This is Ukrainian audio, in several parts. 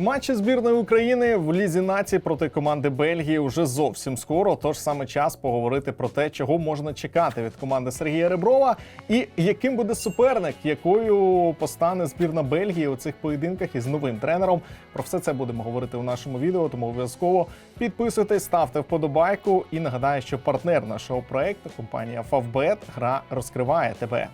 Матчі збірної України в лізі нації проти команди Бельгії вже зовсім скоро. Тож саме час поговорити про те, чого можна чекати від команди Сергія Реброва, і яким буде суперник, якою постане збірна Бельгії у цих поєдинках із новим тренером. Про все це будемо говорити у нашому відео. Тому обов'язково підписуйтесь, ставте вподобайку. І нагадаю, що партнер нашого проекту компанія Favbet гра розкриває тебе.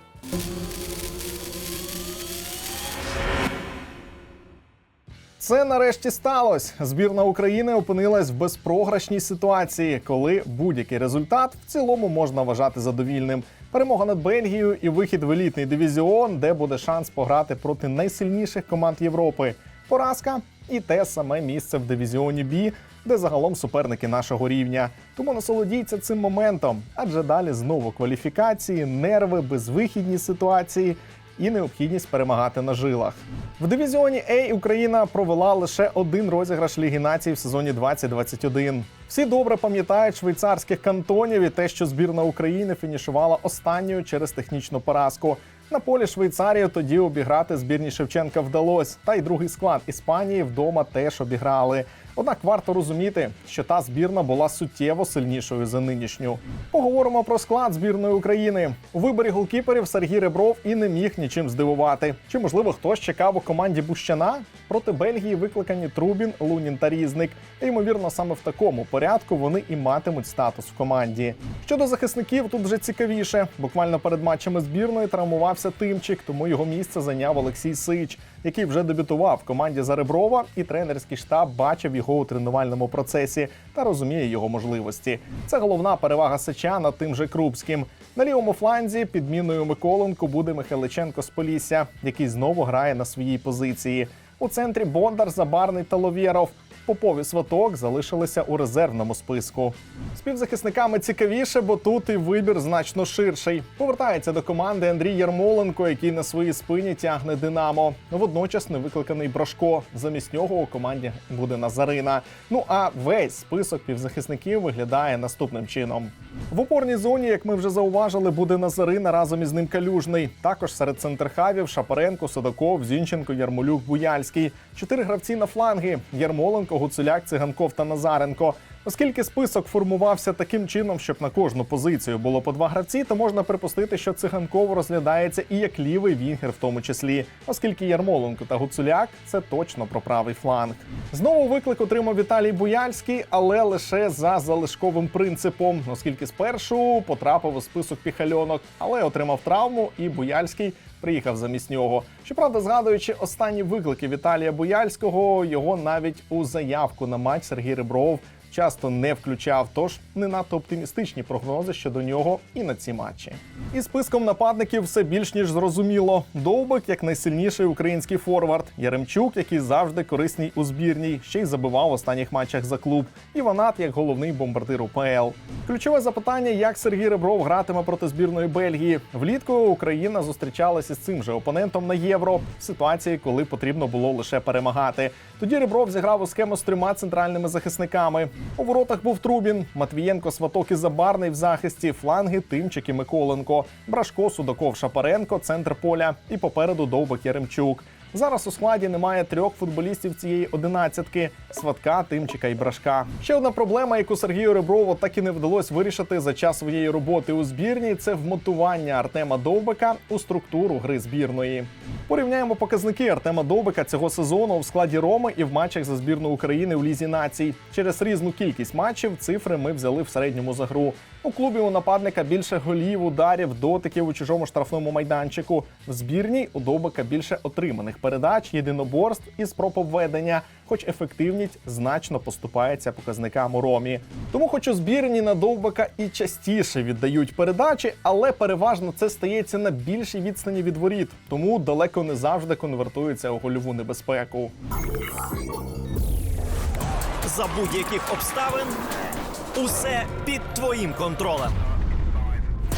Це нарешті сталося. Збірна України опинилась в безпрограшній ситуації, коли будь-який результат в цілому можна вважати задовільним. Перемога над Бельгією і вихід в елітний дивізіон, де буде шанс пограти проти найсильніших команд Європи. Поразка і те саме місце в дивізіоні Бі, де загалом суперники нашого рівня. Тому насолодіться цим моментом, адже далі знову кваліфікації, нерви, безвихідні ситуації і необхідність перемагати на жилах. В дивізіоні А Україна провела лише один розіграш Ліги націй в сезоні 2021. Всі добре пам'ятають швейцарських кантонів і те, що збірна України фінішувала останньою через технічну поразку. На полі Швейцарії тоді обіграти збірні Шевченка вдалося, та й другий склад Іспанії вдома теж обіграли. Однак варто розуміти, що та збірна була суттєво сильнішою за нинішню. Поговоримо про склад збірної України. У виборі голкіперів Сергій Ребров і не міг нічим здивувати. Чи можливо хтось чекав у команді Бущана? Проти Бельгії викликані Трубін, Лунін та Різник. І, ймовірно, саме в такому порядку вони і матимуть статус в команді. Щодо захисників, тут вже цікавіше. Буквально перед матчами збірної травмувався Тимчик, тому його місце зайняв Олексій Сич, який вже дебютував в команді за Реброва, і тренерський штаб бачив його у тренувальному процесі та розуміє його можливості. Це головна перевага Сича над тим же Крупським. На лівому фланзі підміною Миколенко буде Михайличенко з Полісся, який знову грає на своїй позиції. У центрі Бондар, Забарний та Ловєров. Попов і Сваток залишилися у резервному списку. З півзахисниками цікавіше, бо тут і вибір значно ширший. Повертається до команди Андрій Ярмоленко, який на своїй спині тягне Динамо. Водночас не викликаний Брошко. Замість нього у команді буде Назарина. Ну а весь список півзахисників виглядає наступним чином. В опорній зоні, як ми вже зауважили, буде Назарина разом із ним Калюжний. Також серед центрхавів Шапаренко, Садаков, Зінченко, Ярмолюк, Буяльський. Чотири гравці на фланги: Ярмоленко, Гуцуляк, Циганков та Назаренко. Оскільки список формувався таким чином, щоб на кожну позицію було по два гравці, то можна припустити, що циганков розглядається і як лівий вінгер, в тому числі, оскільки Ярмоленко та Гуцуляк це точно про правий фланг. Знову виклик отримав Віталій Буяльський, але лише за залишковим принципом, оскільки спершу потрапив у список піхальонок, але отримав травму, і Буяльський приїхав замість нього. Щоправда, згадуючи останні виклики Віталія Бояльського, його навіть у заявку на матч Сергій Ребров часто не включав, тож не надто оптимістичні прогнози щодо нього і на ці матчі. І списком нападників все більш ніж зрозуміло. Довбик як найсильніший український форвард, Яремчук, який завжди корисний у збірній, ще й забивав в останніх матчах за клуб. І Ванат як головний бомбардир УПЛ. Ключове запитання: як Сергій Ребров гратиме проти збірної Бельгії. Влітку Україна зустрічалася з цим же опонентом на євро в ситуації, коли потрібно було лише перемагати. Тоді Ребров зіграв у схему з трьома центральними захисниками. У воротах був Трубін, Матвієнко, Сваток і Забарний в захисті, фланги Тимчик і Миколенко, Брашко, Судаков, Шапаренко, центр поля і попереду Довбик Яремчук. Зараз у складі немає трьох футболістів цієї одинадцятки: Сватка, Тимчика і Брашка. Ще одна проблема, яку Сергію Реброву так і не вдалося вирішити за час своєї роботи у збірній, це вмотування Артема Довбика у структуру гри збірної. Порівняємо показники Артема Довбика цього сезону в складі Роми і в матчах за збірну України у Лізі націй. Через різну кількість матчів цифри ми взяли в середньому за гру. У клубі у нападника більше голів, ударів, дотиків у чужому штрафному майданчику. В збірній у Довбика більше отриманих передач, єдиноборств і спроб обведення, хоч ефективність значно поступається показникам у Ромі. Тому, хоч у збірні на Довбика і частіше віддають передачі, але переважно це стається на більшій відстані від воріт, тому далеко не завжди конвертується у гольову небезпеку. За будь-яких обставин усе під твоїм контролем.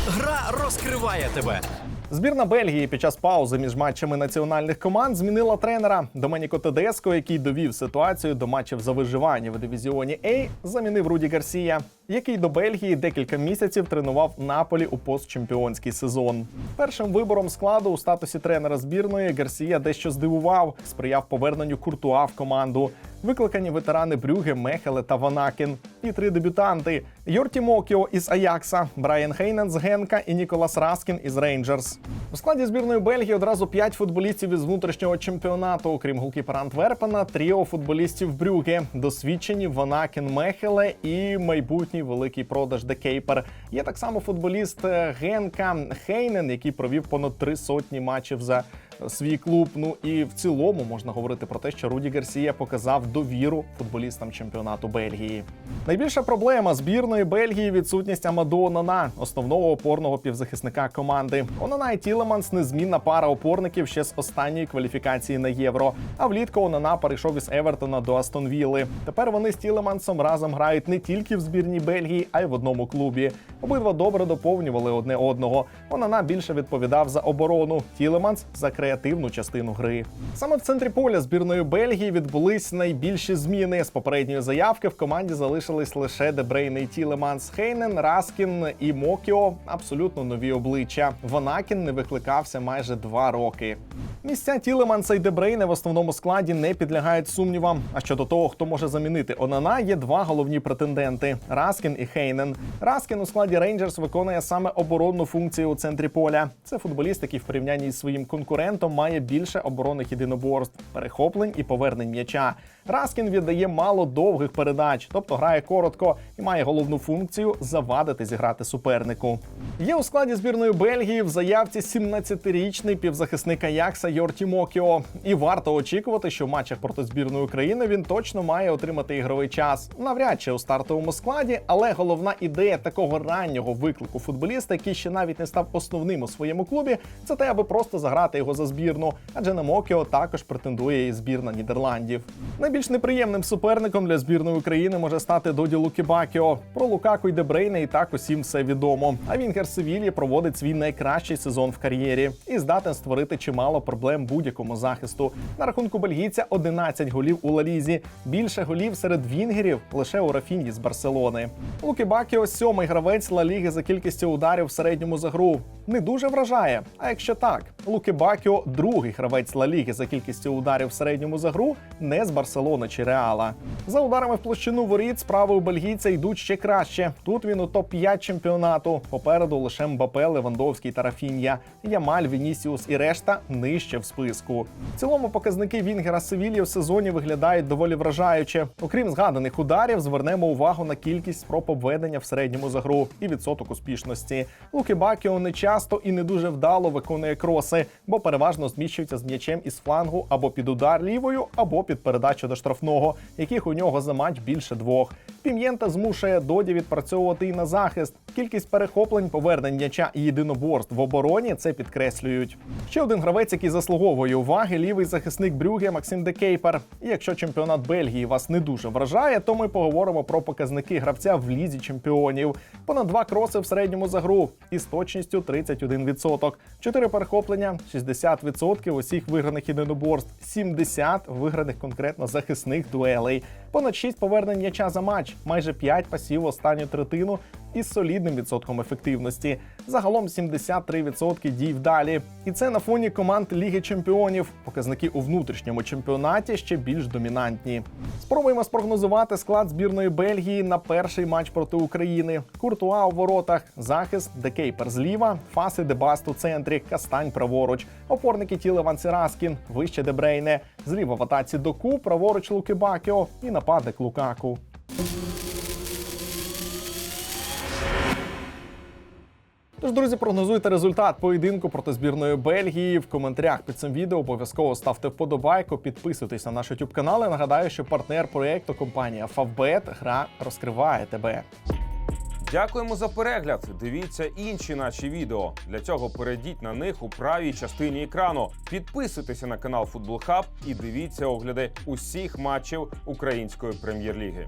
Гра розкриває тебе. Збірна Бельгії під час паузи між матчами національних команд змінила тренера Доменіко Тедеско, який довів ситуацію до матчів за виживання в дивізіоні А, замінив Руді Гарсія, який до Бельгії декілька місяців тренував Наполі у постчемпіонський сезон. Першим вибором складу у статусі тренера збірної Гарсія дещо здивував, сприяв поверненню Куртуа в команду. Викликані ветерани Брюге, Мехеле та Ванакін. І три дебютанти: Йорті Мокіо із Аякса, Брайан Хейнен з Генка і Ніколас Раскін із Рейнджерс. У складі збірної Бельгії одразу п'ять футболістів із внутрішнього чемпіонату, окрім голкіпера Антверпена, тріо футболістів Брюге, досвідчені Ванакін Мехеле і майбутній великий продаж Декейпер. Є так само футболіст е, Генка Хейнен, який провів понад три сотні матчів за свій клуб. Ну і в цілому можна говорити про те, що Руді Гарсія показав довіру футболістам чемпіонату Бельгії. Найбільша проблема збірної Бельгії відсутність Амадо Онана, основного опорного півзахисника команди. Онана і Тілеманс незмінна пара опорників ще з останньої кваліфікації на євро. А влітку Онана перейшов із Евертона до Астон Вілли. Тепер вони з Тілемансом разом грають не тільки в збірній Бельгії, а й в одному клубі. Обидва добре доповнювали одне одного. Онана більше відповідав за оборону. Тілеманс за креативну частину гри. Саме в центрі поля збірної Бельгії відбулись найбільші зміни. З попередньої заявки в команді залишились лише Дебрейний Ті Тілеманс, Хейнен, Раскін і Мокіо абсолютно нові обличчя. Ванакін не викликався майже два роки. Місця Тілеманса і Дебрейне в основному складі не підлягають сумнівам. А щодо того, хто може замінити Онана, є два головні претенденти: Раскін і Хейнен. Раскін у складі Рейнджерс виконує саме оборонну функцію у центрі поля. Це футболіст, який в порівнянні з своїм конкурентом має більше оборонних єдиноборств, перехоплень і повернень м'яча. Раскін віддає мало довгих передач, тобто грає коротко і має головну функцію завадити зіграти супернику. Є у складі збірної Бельгії в заявці 17-річний півзахисник Аякса Йорті Мокіо. І варто очікувати, що в матчах проти збірної України він точно має отримати ігровий час. Навряд чи у стартовому складі, але головна ідея такого раннього виклику футболіста, який ще навіть не став основним у своєму клубі, це те, аби просто заграти його за збірну. Адже на Мокіо також претендує і збірна Нідерландів. Найбільш неприємним суперником для збірної України може стати Доді Лукібакіо. Про Лукаку й Дебрейне і так усім все відомо. А Вінгер Севілі проводить свій найкращий сезон в кар'єрі і здатен створити чимало проблем будь-якому захисту. На рахунку бельгійця 11 голів у Лалізі. Більше голів серед вінгерів лише у Рафінді з Барселони. Лукібакіо сьомий гравець Ла Ліги за кількістю ударів в середньому за гру. Не дуже вражає. А якщо так, Лукібакіо другий гравець Ла Ліги за кількістю ударів в середньому за гру не з Барселони чи Реала. За ударами в площину воріт справи у бельгійця йдуть ще краще. Тут він у топ-5 чемпіонату. Попереду лише Мбапе, Левандовський та Рафінья. Ямаль, Вінісіус і решта нижче в списку. В цілому показники Вінгера Севілі в сезоні виглядають доволі вражаюче. Окрім згаданих ударів, звернемо увагу на кількість спроб обведення в середньому за гру і відсоток успішності. Луки Бакіо не часто і не дуже вдало виконує кроси, бо переважно зміщується з м'ячем із флангу або під удар лівою, або під передачу до штрафного, яких у нього за матч більше двох. Пім'єнта змушує доді відпрацьовувати і на захист. Кількість перехоплень, повернень м'яча і єдиноборств в обороні це підкреслюють. Ще один гравець, який заслуговує уваги, лівий захисник Брюге Максим Декейпер. І якщо чемпіонат Бельгії вас не дуже вражає, то ми поговоримо про показники гравця в лізі чемпіонів. Понад два кроси в середньому за гру із точністю 31%. Чотири перехоплення, 60% усіх виграних єдиноборств, 70 виграних конкретно захисних дуелей. Понад 6 повернень м'яча за матч, майже 5 пасів останню третину із солідним відсотком ефективності. Загалом 73% дій вдалі. І це на фоні команд Ліги Чемпіонів. Показники у внутрішньому чемпіонаті ще більш домінантні. Спробуємо спрогнозувати склад збірної Бельгії на перший матч проти України. Куртуа у воротах, захист, Декейпер зліва, фаси Дебаст у центрі, Кастань праворуч, опорники Тілеван Раскін, вище Дебрейне, зліва в атаці Доку, праворуч Луки Бакіо і нападник Лукаку. Тож, друзі, прогнозуйте результат поєдинку проти збірної Бельгії в коментарях під цим відео. Обов'язково ставте вподобайку, підписуйтесь на наш YouTube канал. Нагадаю, що партнер проєкту компанія Favbet гра розкриває тебе. Дякуємо за перегляд. Дивіться інші наші відео. Для цього перейдіть на них у правій частині екрану. Підписуйтеся на канал Футбол Хаб і дивіться огляди усіх матчів української прем'єр-ліги.